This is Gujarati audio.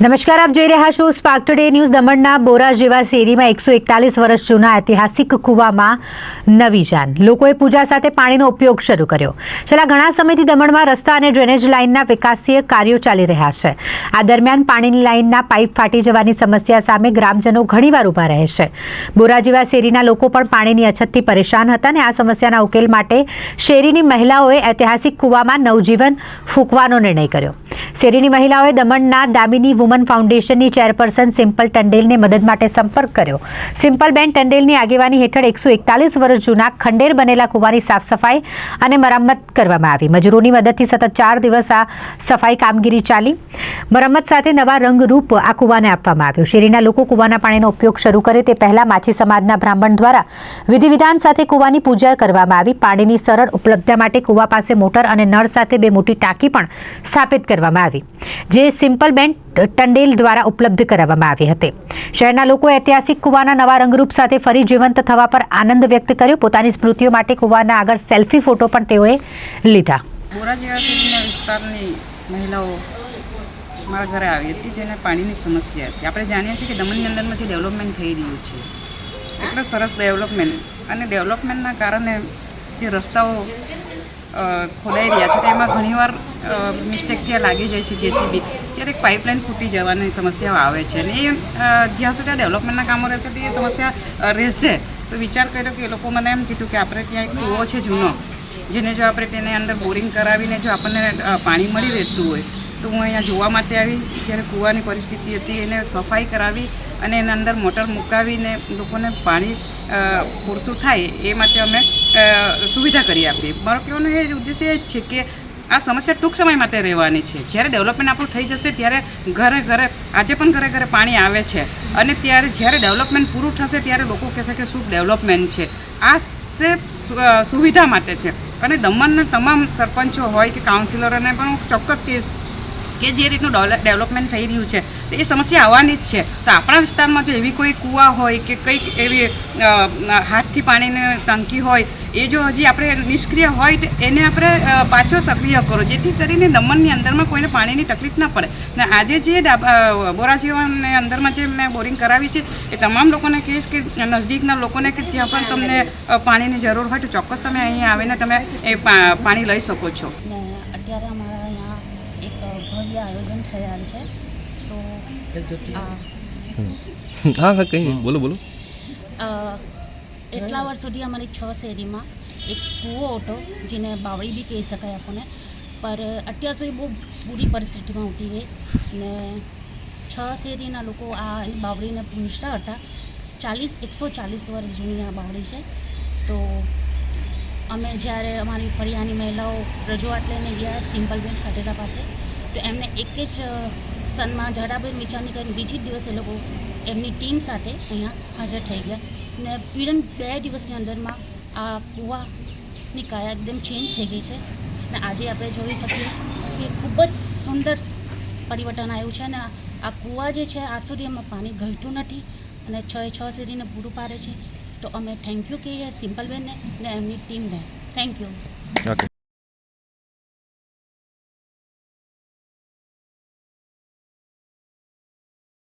નમસ્કાર, આપ જોઈ રહ્યા છો સ્પાર્ક ટુડે ન્યૂઝ દમણના બોરા જેવા શેરીમાં એકસો એકતાલીસ વર્ષ જૂના ઐતિહાસિક કૂવામાં નવી જાન. લોકોએ પૂજા સાથે પાણીનો ઉપયોગ શરૂ કર્યો. છેલ્લા ઘણા સમયથી દમણમાં રસ્તા અને ડ્રેનેજ લાઇનના વિકાસીય કાર્યો ચાલી રહ્યા છે. આ દરમિયાન પાણીની લાઇનના પાઇપ ફાટી જવાની સમસ્યા સામે ગ્રામજનો ઘણીવાર ઊભા રહે છે. બોરા જેવા શેરીના લોકો પણ પાણીની અછતથી પરેશાન હતા અને આ સમસ્યાના ઉકેલ માટે શેરીની મહિલાઓએ ઐતિહાસિક કૂવામાં નવજીવન ફૂંકવાનો નિર્ણય કર્યો. શેરીની મહિલાઓએ દમણના દામિની વુમન ફાઉન્ડેશનની ચેરપર્સન સિમ્પલ ટંડેલને મદદ માટે સંપર્ક કર્યો. સિમ્પલબેન ટંડેલની આગેવાની હેઠળ એકસો એકતાલીસ વર્ષ જૂના ખંડેર બનેલા કૂવાની સાફ સફાઈ અને મરામત કરવામાં આવી. મજૂરોની મદદથી સતત ચાર દિવસ આ સફાઈ કામગીરી ચાલી. મરમ્મત સાથે નવા રંગરૂપ આ કૂવાને આપવામાં આવ્યું. શેરીના લોકો કૂવાના પાણીનો ઉપયોગ શરૂ કરે તે પહેલા માછી સમાજના બ્રાહ્મણ દ્વારા વિધિ વિધાન સાથે કૂવાની પૂજા કરવામાં આવી. પાણીની સરળ ઉપલબ્ધતા માટે કૂવા પાસે મોટર અને નળ સાથે બે મોટી ટાંકી પણ સ્થાપિત કરવામાં આવી. જે સિમ્પલબેન ટંડેલ દ્વારા ઉપલબ્ધ કરાવવામાં આવી હતી. શહેરના લોકોએ ઐતિહાસિક કુવાના નવા રંગરૂપ સાથે ફરી જીવંત થવા પર આનંદ વ્યક્ત કર્યો. પોતાની સ્મૃતિઓ માટે કુવાના આગળ સેલ્ફી ફોટો પણ તેઓએ લીધા. બોરા વિસ્તારની મહિલાઓ મારા ઘરે આવી હતી, જેને પાણીની સમસ્યા હતી. આપણે જાણીએ છીએ કે દમણની અંદરમાં જે ડેવલપમેન્ટ થઈ રહ્યું છે, એટલે સરસ ડેવલપમેન્ટ અને ડેવલપમેન્ટના કારણે જે રસ્તાઓ અ, ખોદાઈ રહ્યા છે. તેમાં ઘણીવાર મિસ્ટેક ત્યાં લાગી જાય છે જેસીબી ત્યારે પાઇપલાઇન ફૂટી જવાની સમસ્યાઓ આવે છે. અને એ જ્યાં સુધી આ ડેવલપમેન્ટના કામો રહેશે તે એ સમસ્યા રહેશે. તો વિચાર કર્યો કે એ લોકો મને એમ કીધું કે આપણે ત્યાં એક કૂવો છે જૂનો જેને જો આપણે તેને અંદર બોરિંગ કરાવીને જો આપણને પાણી મળી રહેતું હોય તો હું અહીંયા જોવા માટે આવી. જ્યારે કૂવાની પરિસ્થિતિ હતી, એને સફાઈ કરાવી અને એના અંદર મોટર મુકાવીને લોકોને પાણી પૂરતું થાય એ માટે અમે સુવિધા કરી આપી. મારો કહેવાનો એ ઉદ્દેશ્ય એ જ છે કે આ સમસ્યા ટૂંક સમય માટે રહેવાની છે. જ્યારે ડેવલપમેન્ટ આપણું થઈ જશે, ત્યારે ઘરે ઘરે, આજે પણ ઘરે ઘરે પાણી આવે છે. અને ત્યારે જ્યારે ડેવલપમેન્ટ પૂરું થશે, ત્યારે લોકો કહેશે કે શું ડેવલપમેન્ટ છે. આ છે સુવિધા માટે છે. અને દમણના તમામ સરપંચો હોય કે કાઉન્સિલરોને પણ હું ચોક્કસ કહીશ કે જે રીતનું ડેવલપ- ડેવલપમેન્ટ થઈ રહ્યું છે તો એ સમસ્યા આવવાની જ છે. તો આપણા વિસ્તારમાં જો એવી કોઈ કૂવા હોય કે કંઈક એવી હાથથી પાણીની ટંકી હોય એ જો હજી આપણે નિષ્ક્રિય હોય તો એને આપણે પાછો સક્રિય કરો. જેથી કરીને દમણની અંદરમાં કોઈને પાણીની તકલીફ ના પડે. ને આજે જે ડાબ- અ, બોરા જેવાની અંદરમાં જે મેં બોરિંગ કરાવી છે એ તમામ લોકોને કહીશ કે નજદીકના લોકોને કે જ્યાં પણ તમને પાણીની જરૂર હોય તો ચોક્કસ તમે અહીંયા આવીને તમે એ પાણી લઈ શકો છો ને અત્યારે અમારા અહીંયા એક ભવ્ય આયોજન થયેલ છે. સો હા હા કંઈ બોલો બોલો. એટલા વર્ષ સુધી અમારી છ શેરીમાં એક કૂવો હતો જેને બાવળી બી કહી શકાય આપણને. પર અત્યાર સુધી બહુ બુરી પરિસ્થિતિમાં ઉઠી ગઈ. ને છ શેરીના લોકો આ બાવળીને પૂંછતા હતા. ચાલીસ એકસો ચાલીસ વર્ષ જૂની આ બાવળી છે. તો અમે જ્યારે અમારી ફરિયાની મહિલાઓ રજૂઆત લઈને ગયા સિમ્પલબેન ખાટેલા પાસે તો એમને એક જ સનમાં ઝડાબેન વિચારની કરીને બીજી દિવસે એ લોકો એમની ટીમ સાથે અહીંયા હાજર થઈ ગયા. ને પીડન બે દિવસની અંદરમાં આ કૂવાની કાયા એકદમ ચેન્જ થઈ ગઈ છે. ને આજે આપણે જોઈ શકીએ કે ખૂબ જ સુંદર પરિવર્તન આવ્યું છે અને આ- કૂવા જે છે આજ સુધી એમાં પાણી ઘટ્યું નથી અને છ છ સીડીને પૂરું પાડે છે. તો અમે થેન્ક યુ કહીએ સિમ્પલબેનને ને એમની ટીમને થેન્ક યુ